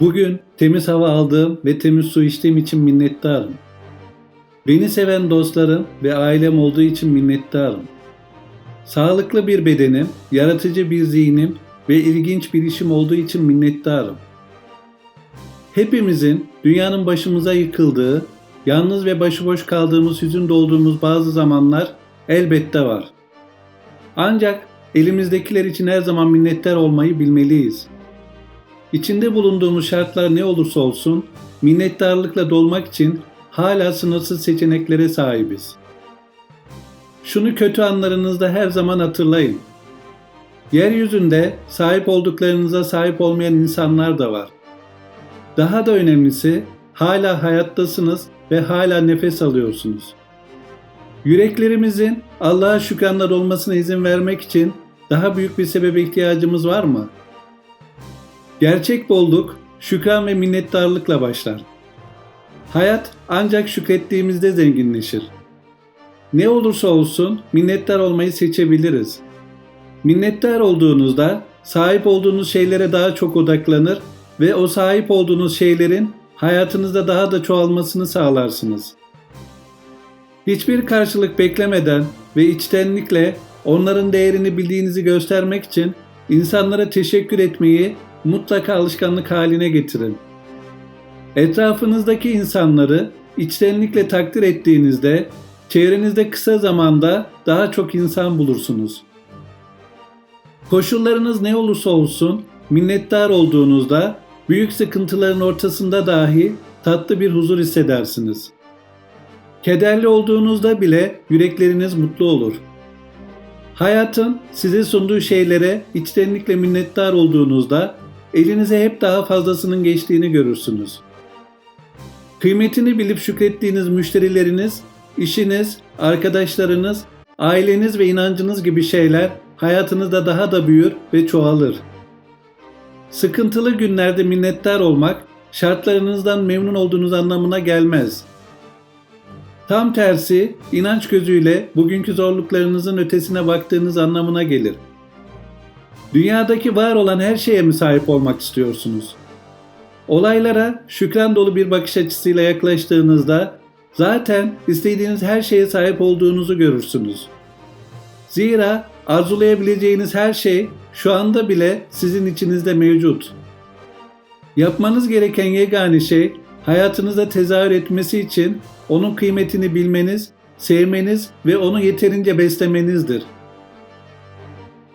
Bugün temiz hava aldığım ve temiz su içtiğim için minnettarım. Beni seven dostlarım ve ailem olduğu için minnettarım. Sağlıklı bir bedenim, yaratıcı bir zihnim ve ilginç bir işim olduğu için minnettarım. Hepimizin dünyanın başımıza yıkıldığı, yalnız ve başıboş kaldığımız hüzün dolduğumuz bazı zamanlar elbette var. Ancak elimizdekiler için her zaman minnettar olmayı bilmeliyiz. İçinde bulunduğumuz şartlar ne olursa olsun minnettarlıkla dolmak için hala sınırsız seçeneklere sahibiz. Şunu kötü anlarınızda her zaman hatırlayın. Yeryüzünde sahip olduklarınıza sahip olmayan insanlar da var. Daha da önemlisi hala hayattasınız ve hala nefes alıyorsunuz. Yüreklerimizin Allah'a şükranla dolmasına izin vermek için daha büyük bir sebebe ihtiyacımız var mı? Gerçek bolluk şükran ve minnettarlıkla başlar. Hayat ancak şükrettiğimizde zenginleşir. Ne olursa olsun minnettar olmayı seçebiliriz. Minnettar olduğunuzda sahip olduğunuz şeylere daha çok odaklanır ve o sahip olduğunuz şeylerin hayatınızda daha da çoğalmasını sağlarsınız. Hiçbir karşılık beklemeden ve içtenlikle onların değerini bildiğinizi göstermek için insanlara teşekkür etmeyi mutlaka alışkanlık haline getirin. Etrafınızdaki insanları içtenlikle takdir ettiğinizde çevrenizde kısa zamanda daha çok insan bulursunuz. Koşullarınız ne olursa olsun minnettar olduğunuzda büyük sıkıntıların ortasında dahi tatlı bir huzur hissedersiniz. Kederli olduğunuzda bile yürekleriniz mutlu olur. Hayatın size sunduğu şeylere içtenlikle minnettar olduğunuzda elinize hep daha fazlasının geçtiğini görürsünüz. Kıymetini bilip şükrettiğiniz müşterileriniz, işiniz, arkadaşlarınız, aileniz ve inancınız gibi şeyler hayatınızda daha da büyür ve çoğalır. Sıkıntılı günlerde minnettar olmak şartlarınızdan memnun olduğunuz anlamına gelmez. Tam tersi inanç gözüyle bugünkü zorluklarınızın ötesine baktığınız anlamına gelir. Dünyadaki var olan her şeye mi sahip olmak istiyorsunuz? Olaylara şükran dolu bir bakış açısıyla yaklaştığınızda zaten istediğiniz her şeye sahip olduğunuzu görürsünüz. Zira arzulayabileceğiniz her şey şu anda bile sizin içinizde mevcut. Yapmanız gereken yegane şey hayatınızda tezahür etmesi için onun kıymetini bilmeniz, sevmeniz ve onu yeterince beslemenizdir.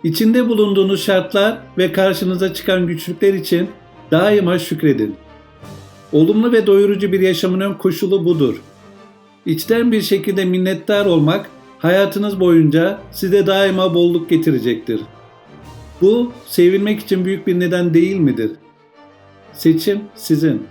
İçinde bulunduğunuz şartlar ve karşınıza çıkan güçlükler için daima şükredin. Olumlu ve doyurucu bir yaşamın ön koşulu budur. İçten bir şekilde minnettar olmak hayatınız boyunca size daima bolluk getirecektir. Bu sevilmek için büyük bir neden değil midir? Seçim sizin.